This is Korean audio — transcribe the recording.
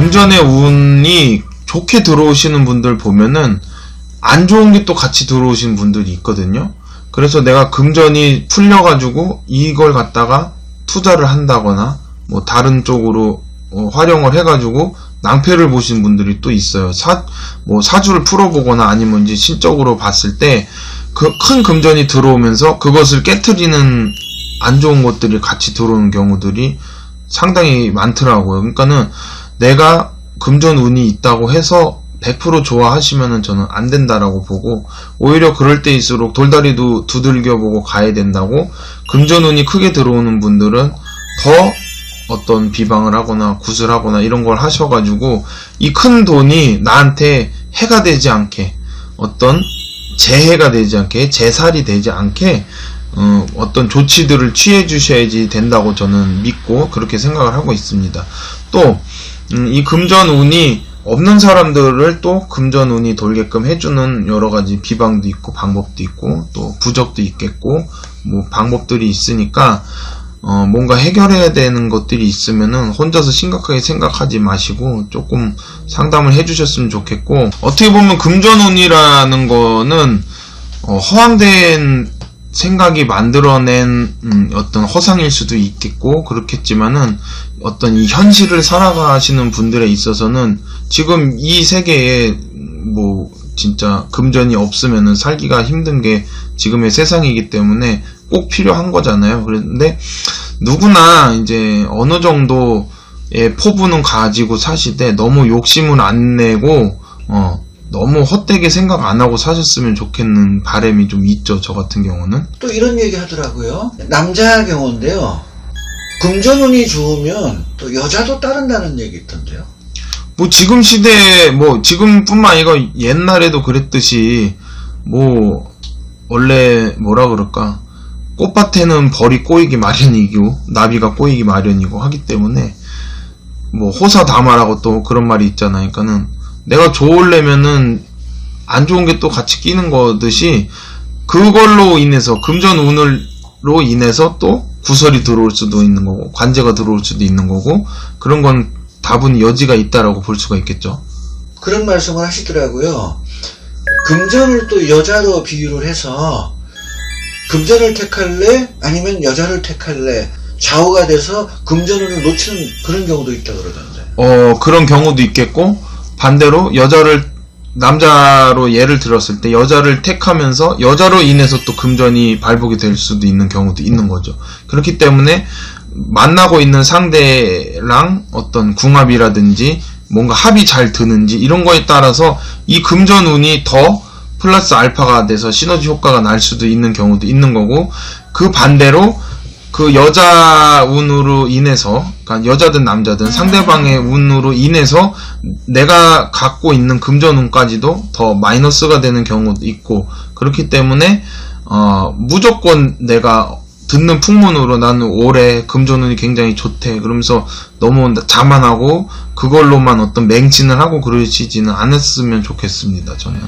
금전의 운이 좋게 들어오시는 분들 보면은 안 좋은 게 또 같이 들어오신 분들이 있거든요. 그래서 내가 금전이 풀려가지고 이걸 갖다가 투자를 한다거나 뭐 다른 쪽으로 어, 활용을 해가지고 낭패를 보신 분들이 또 있어요. 사, 뭐 사주를 풀어보거나 아니면 이제 신적으로 봤을 때 그 큰 금전이 들어오면서 그것을 깨트리는 안 좋은 것들이 같이 들어오는 경우들이 상당히 많더라고요. 그러니까는 내가 금전 운이 있다고 해서 100% 좋아하시면은 저는 안 된다라고 보고 오히려 그럴 때일수록 돌다리도 두들겨 보고 가야 된다고 금전 운이 크게 들어오는 분들은 더 어떤 비방을 하거나 구슬하거나 이런 걸 하셔가지고 이 큰 돈이 나한테 해가 되지 않게 어떤 재해가 되지 않게 재살이 되지 않게 어, 어떤 조치들을 취해 주셔야지 된다고 저는 믿고 그렇게 생각을 하고 있습니다. 또, 음, 이 금전운이 없는 사람들을 또 금전운이 돌게끔 해주는 여러 가지 비방도 있고 방법도 있고 또 부적도 있겠고 뭐 방법들이 있으니까 어, 뭔가 해결해야 되는 것들이 있으면은 혼자서 심각하게 생각하지 마시고 조금 상담을 해주셨으면 좋겠고 어떻게 보면 금전운이라는 거는 어, 허황된 생각이 만들어낸 음, 어떤 허상일 수도 있겠고 그렇겠지만은 어떤 이 현실을 살아가시는 분들에 있어서는 지금 이 세계에 뭐 진짜 금전이 없으면은 살기가 힘든 게 지금의 세상이기 때문에 꼭 필요한 거잖아요. 그런데 누구나 이제 어느 정도의 포부는 가지고 사시되 너무 욕심을 안 내고 어 너무 헛되게 생각 안 하고 사셨으면 좋겠는 바람이 좀 있죠. 저 같은 경우는. 또 이런 얘기 하더라고요. 남자 경우인데요. 금전운이 좋으면 또 여자도 따른다는 얘기 있던데요. 뭐 지금 시대에 뭐 지금뿐만 아니라 옛날에도 그랬듯이 뭐 원래 뭐라 그럴까 꽃밭에는 벌이 꼬이기 마련이고 나비가 꼬이기 마련이고 하기 때문에 뭐 호사 다마라고 또 그런 말이 있잖아요. 그러니까는 내가 좋으려면은 안 좋은 게 또 같이 끼는 거듯이 그걸로 인해서 금전 운으로 인해서 또 구설이 들어올 수도 있는 거고 관제가 들어올 수도 있는 거고 그런 건 다분히 여지가 있다라고 볼 수가 있겠죠. 그런 말씀을 하시더라고요. 금전을 또 여자로 비유를 해서 금전을 택할래? 아니면 여자를 택할래? 좌우가 돼서 금전운을 놓치는 그런 경우도 있다 그러던데. 어, 그런 경우도 있겠고, 반대로 여자를, 남자로 예를 들었을 때 여자를 택하면서 여자로 인해서 또 금전이 발복이 될 수도 있는 경우도 있는 거죠. 그렇기 때문에 만나고 있는 상대랑 어떤 궁합이라든지 뭔가 합이 잘 드는지 이런 거에 따라서 이 금전 운이 더 플러스 알파가 돼서 시너지 효과가 날 수도 있는 경우도 있는 거고 그 반대로 그 여자 운으로 인해서 그러니까 여자든 남자든 상대방의 운으로 인해서 내가 갖고 있는 금전 운까지도 더 마이너스가 되는 경우도 있고 그렇기 때문에 어 무조건 내가 듣는 풍문으로 나는 올해 금전운이 굉장히 좋대 그러면서 너무 자만하고 그걸로만 어떤 맹신을 하고 그러시지는 않았으면 좋겠습니다 저는